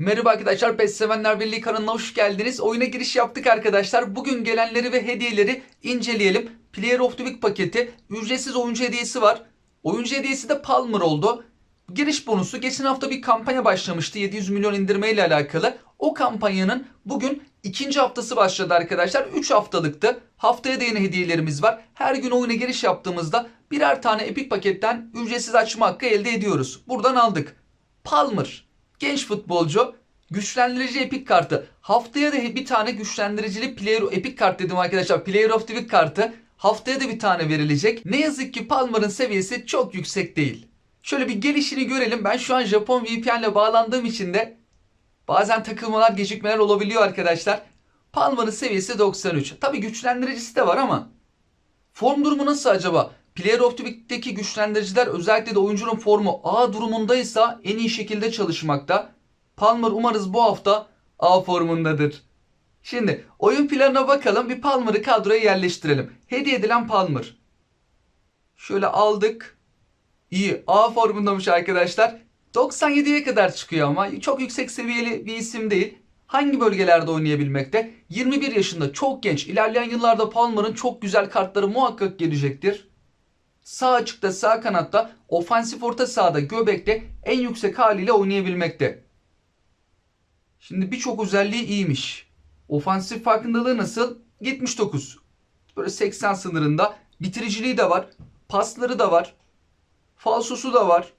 Merhaba arkadaşlar, PES Sevenler Birliği kanalına hoş geldiniz. Oyuna giriş yaptık arkadaşlar. Bugün gelenleri ve hediyeleri inceleyelim. Player of the Week paketi, ücretsiz oyuncu hediyesi var. Oyuncu hediyesi de Palmer oldu. Giriş bonusu geçen hafta bir kampanya başlamıştı 700 milyon indirme ile alakalı. O kampanyanın bugün ikinci haftası başladı arkadaşlar. 3 haftalıktı. Haftaya da yeni hediyelerimiz var. Her gün oyuna giriş yaptığımızda birer tane Epic paketten ücretsiz açma hakkı elde ediyoruz. Buradan aldık. Palmer genç futbolcu güçlendirici epik kartı. Haftaya da bir tane güçlendiricili player epik kart dedim arkadaşlar. Player of the Week kartı. Haftaya da bir tane verilecek. Ne yazık ki Palmer'ın seviyesi çok yüksek değil. Şöyle bir gelişini görelim. Ben şu an Japon VPN ile bağlandığım için de bazen takılmalar, gecikmeler olabiliyor arkadaşlar. Palmer'ın seviyesi 93. Tabi güçlendiricisi de var ama form durumu nasıl acaba? Player of the Week'teki güçlendiriciler özellikle de oyuncunun formu A durumundaysa en iyi şekilde çalışmakta. Palmer umarız bu hafta A formundadır. Şimdi oyun planına bakalım. Bir Palmer'ı kadroya yerleştirelim. Hediye edilen Palmer. Şöyle aldık. İyi. A formundamış arkadaşlar. 97'ye kadar çıkıyor ama çok yüksek seviyeli bir isim değil. Hangi bölgelerde oynayabilmekte? 21 yaşında çok genç. İlerleyen yıllarda Palmer'ın çok güzel kartları muhakkak gelecektir. Sağ açıkta sağ kanatta ofansif orta sahada göbekte en yüksek haliyle oynayabilmekte. Şimdi birçok özelliği iyiymiş. Ofansif farkındalığı nasıl? 79. Böyle 80 sınırında. Bitiriciliği de var. Pasları da var. Falsosu da var.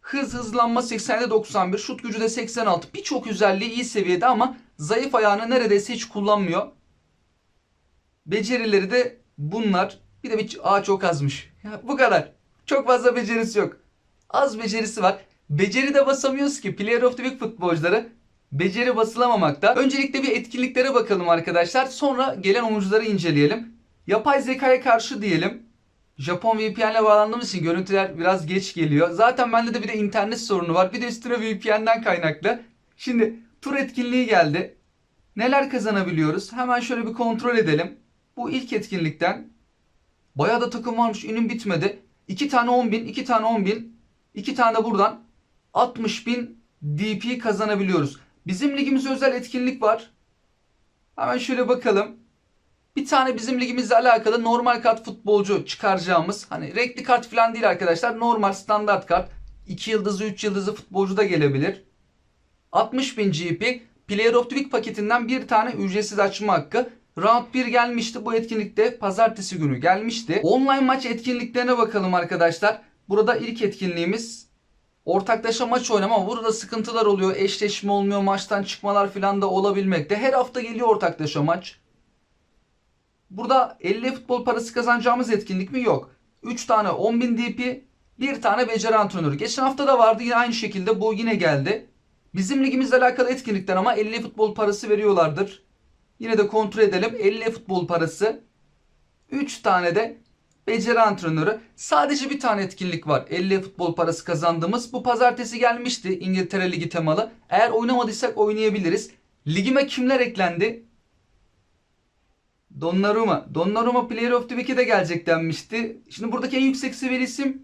Hız hızlanma 87 91. Şut gücü de 86. Birçok özelliği iyi seviyede ama zayıf ayağını neredeyse hiç kullanmıyor. Becerileri de bunlar. Bir de bir aa çok azmış. Ya bu kadar. Çok fazla becerisi yok. Az becerisi var. Beceri de basamıyoruz ki. Player of the Week futbolcuları beceri basılamamakta. Öncelikle bir etkinliklere bakalım arkadaşlar. Sonra gelen oyuncuları inceleyelim. Yapay zekaya karşı diyelim. Japon VPN ile bağlandığımız için görüntüler biraz geç geliyor. Zaten bende de bir de internet sorunu var. Bir de üstüne VPN'den kaynaklı. Şimdi tur etkinliği geldi. Neler kazanabiliyoruz? Hemen şöyle bir kontrol edelim. Bu ilk etkinlikten bayağı da takım varmış. İnim bitmedi. 2 tane 10 bin, 2 tane 10 bin, 2 tane buradan 60 bin DP kazanabiliyoruz. Bizim ligimizde özel etkinlik var. Hemen şöyle bakalım. Bir tane bizim ligimizle alakalı normal kart futbolcu çıkaracağımız hani renkli kart falan değil arkadaşlar. Normal standart kart. 2 yıldızlı 3 yıldızlı futbolcu da gelebilir. 60 bin GP Player of the Week paketinden bir tane ücretsiz açma hakkı. Round 1 gelmişti bu etkinlikte pazartesi günü gelmişti. Online maç etkinliklerine bakalım arkadaşlar. Burada ilk etkinliğimiz ortaklaşa maç oynama ama burada sıkıntılar oluyor. Eşleşme olmuyor, maçtan çıkmalar falan da olabilmekte. Her hafta geliyor ortaklaşa maç. Burada 50 futbol parası kazanacağımız etkinlik mi? Yok. 3 tane 10.000 DP, bir tane beceri antrenörü. Geçen hafta da vardı yine aynı şekilde bu yine geldi. Bizim ligimizle alakalı etkinlikten ama 50 futbol parası veriyorlardır. Yine de kontrol edelim. 50 futbol parası. 3 tane de beceri antrenörü. Sadece bir tane etkinlik var. 50 futbol parası kazandığımız. Bu pazartesi gelmişti İngiltere Ligi temalı. Eğer oynamadıysak oynayabiliriz. Ligime kimler eklendi? Donnarumma. Donnarumma Player of the Week'e de gelecek denmişti. Şimdi buradaki en yüksek seviyeli isim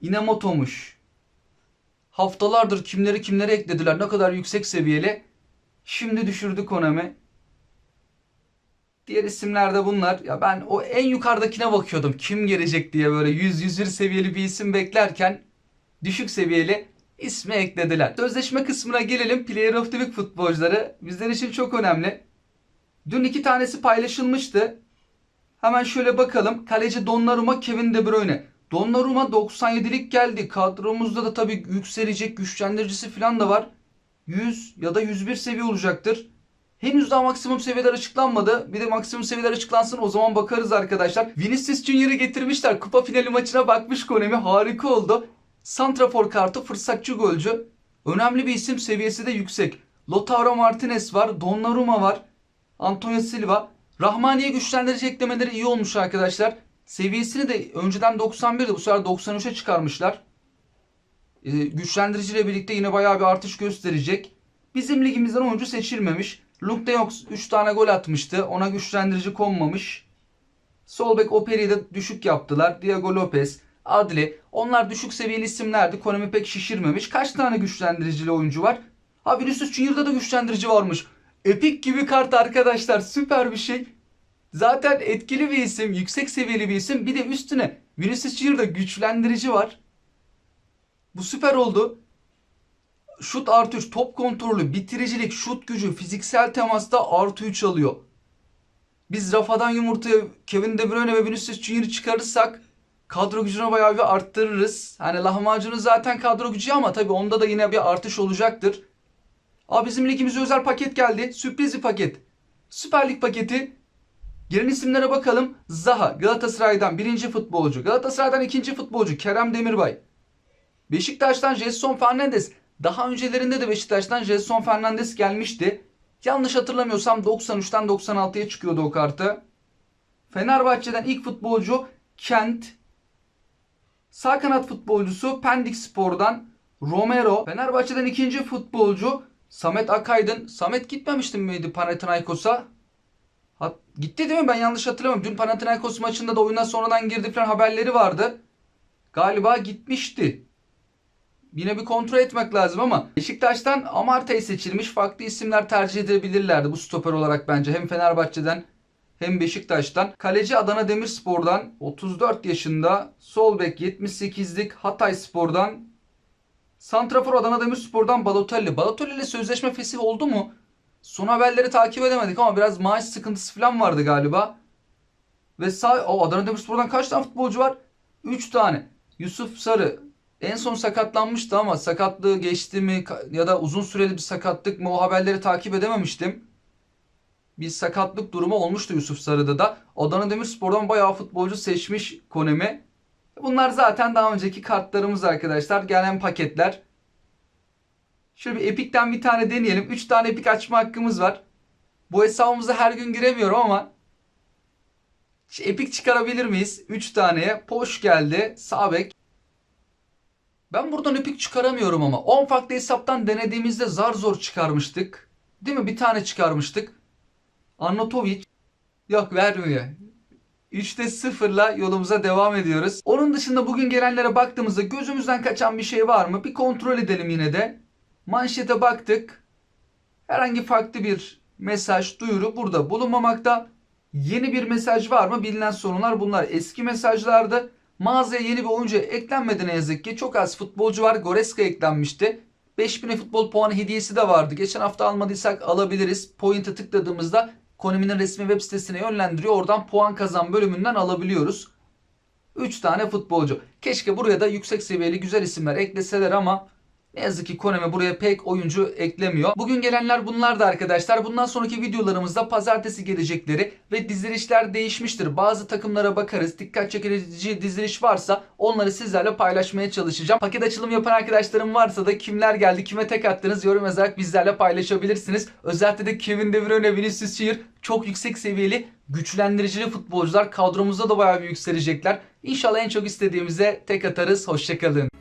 Inamoto'muş. Haftalardır kimleri kimlere eklediler. Ne kadar yüksek seviyeli. Şimdi düşürdü Konami. Diğer isimler de bunlar. Ya ben o en yukarıdakine bakıyordum. Kim gelecek diye böyle 100-101 seviyeli bir isim beklerken düşük seviyeli ismi eklediler. Sözleşme kısmına gelelim. Player of the Week futbolcuları bizler için çok önemli. Dün iki tanesi paylaşılmıştı. Hemen şöyle bakalım. Kaleci Donnarumma, Kevin De Bruyne. Donnarumma 97'lik geldi. Kadromuzda da tabii yükselecek güçlendiricisi falan da var. 100 ya da 101 seviye olacaktır. Henüz daha maksimum seviyeler açıklanmadı. Bir de maksimum seviyeler açıklansın o zaman bakarız arkadaşlar. Vinicius Junior'ı getirmişler. Kupa finali maçına bakmış Konemi. Harika oldu. Santrafor kartı fırsatçı golcü. Önemli bir isim seviyesi de yüksek. Lautaro Martinez var. Donnarumma var. Antonio Silva. Rahmaniye güçlendirici eklemeleri iyi olmuş arkadaşlar. Seviyesini de önceden 91'di bu sefer 93'e çıkarmışlar. Ee, güçlendiriciyle birlikte yine bayağı bir artış gösterecek. Bizim ligimizden oyuncu seçilmemiş. Luke de Jong 3 tane gol atmıştı. Ona güçlendirici konmamış. Sol bek Operi'yi de düşük yaptılar. Diego Lopez, Adli. Onlar düşük seviyeli isimlerdi. Konami pek şişirmemiş. Kaç tane güçlendiricili oyuncu var? Ha Vinicius Junior'da da güçlendirici varmış. Epik gibi kart arkadaşlar. Süper bir şey. Zaten etkili bir isim, yüksek seviyeli bir isim. Bir de üstüne Vinicius Junior'da güçlendirici var. Bu süper oldu. Şut artı 3, top kontrolü, bitiricilik, şut gücü, fiziksel temasta artı 3 alıyor. Biz Rafa'dan yumurtaya Kevin De Bruyne ve Vinicius Junior'ı çıkarırsak kadro gücünü bayağı bir arttırırız. Hani lahmacunu zaten kadro gücü ama tabii onda da yine bir artış olacaktır. Aa bizim ligimize özel paket geldi. Sürpriz bir paket. Süper Lig paketi. Gelen isimlere bakalım. Zaha Galatasaray'dan birinci futbolcu. Galatasaray'dan ikinci futbolcu Kerem Demirbay. Beşiktaş'tan Jetson Fernandes. Daha öncelerinde de Beşiktaş'tan Jetson Fernandes gelmişti. Yanlış hatırlamıyorsam 93'ten 96'ya çıkıyordu o kartı. Fenerbahçe'den ilk futbolcu Kent. Sağ kanat futbolcusu Pendik Spor'dan Romero. Fenerbahçe'den ikinci futbolcu Samet Akaydın. Samet gitmemişti miydi Panathinaikos'a? Hat- gitti değil mi? Ben yanlış hatırlamıyorum. Dün Panathinaikos maçında da oyuna sonradan girdi falan haberleri vardı. Galiba gitmişti. Yine bir kontrol etmek lazım ama Beşiktaş'tan Amartey seçilmiş. Farklı isimler tercih edebilirlerdi bu stoper olarak bence. Hem Fenerbahçe'den hem Beşiktaş'tan. Kaleci Adana Demirspor'dan 34 yaşında. Sol bek 78'lik Hatay Spor'dan. Santrafor Adana Demirspor'dan Balotelli. Balotelli ile sözleşme fesih oldu mu? Son haberleri takip edemedik ama biraz maaş sıkıntısı falan vardı galiba. Ve sağ o Adana Demirspor'dan kaç tane futbolcu var? 3 tane. Yusuf Sarı en son sakatlanmıştı ama sakatlığı geçti mi ya da uzun süreli bir sakatlık mı o haberleri takip edememiştim. Bir sakatlık durumu olmuştu Yusuf Sarı'da da. Adana Demirspor'dan bayağı futbolcu seçmiş Konemi. Bunlar zaten daha önceki kartlarımız arkadaşlar. Gelen paketler. Şöyle bir Epic'ten bir tane deneyelim. 3 tane Epic açma hakkımız var. Bu hesabımıza her gün giremiyorum ama Epic çıkarabilir miyiz? 3 taneye. Poş geldi. Sağ bek. Ben buradan Epic çıkaramıyorum ama. 10 farklı hesaptan denediğimizde zar zor çıkarmıştık. Değil mi? Bir tane çıkarmıştık. Arnautovic. Yok vermiyor. 3'te 0'la yolumuza devam ediyoruz. Onun dışında bugün gelenlere baktığımızda gözümüzden kaçan bir şey var mı? Bir kontrol edelim yine de. Manşete baktık. Herhangi farklı bir mesaj, duyuru burada bulunmamakta. Yeni bir mesaj var mı? Bilinen sorunlar bunlar. Eski mesajlardı. Mağazaya yeni bir oyuncu eklenmedi ne yazık ki. Çok az futbolcu var. Goreska eklenmişti. 5000 futbol puanı hediyesi de vardı. Geçen hafta almadıysak alabiliriz. Point'e tıkladığımızda Konami'nin resmi web sitesine yönlendiriyor. Oradan puan kazan bölümünden alabiliyoruz. 3 tane futbolcu. Keşke buraya da yüksek seviyeli güzel isimler ekleseler ama ne yazık ki Konami buraya pek oyuncu eklemiyor. Bugün gelenler bunlardı arkadaşlar. Bundan sonraki videolarımızda pazartesi gelecekleri ve dizilişler değişmiştir. Bazı takımlara bakarız. Dikkat çekici diziliş varsa onları sizlerle paylaşmaya çalışacağım. Paket açılım yapan arkadaşlarım varsa da kimler geldi, kime tek attınız yorum yazarak bizlerle paylaşabilirsiniz. Özellikle de Kevin De Bruyne, Vinicius Junior çok yüksek seviyeli güçlendiricili futbolcular. Kadromuzda da bayağı bir yükselecekler. İnşallah en çok istediğimize tek atarız. Hoşçakalın.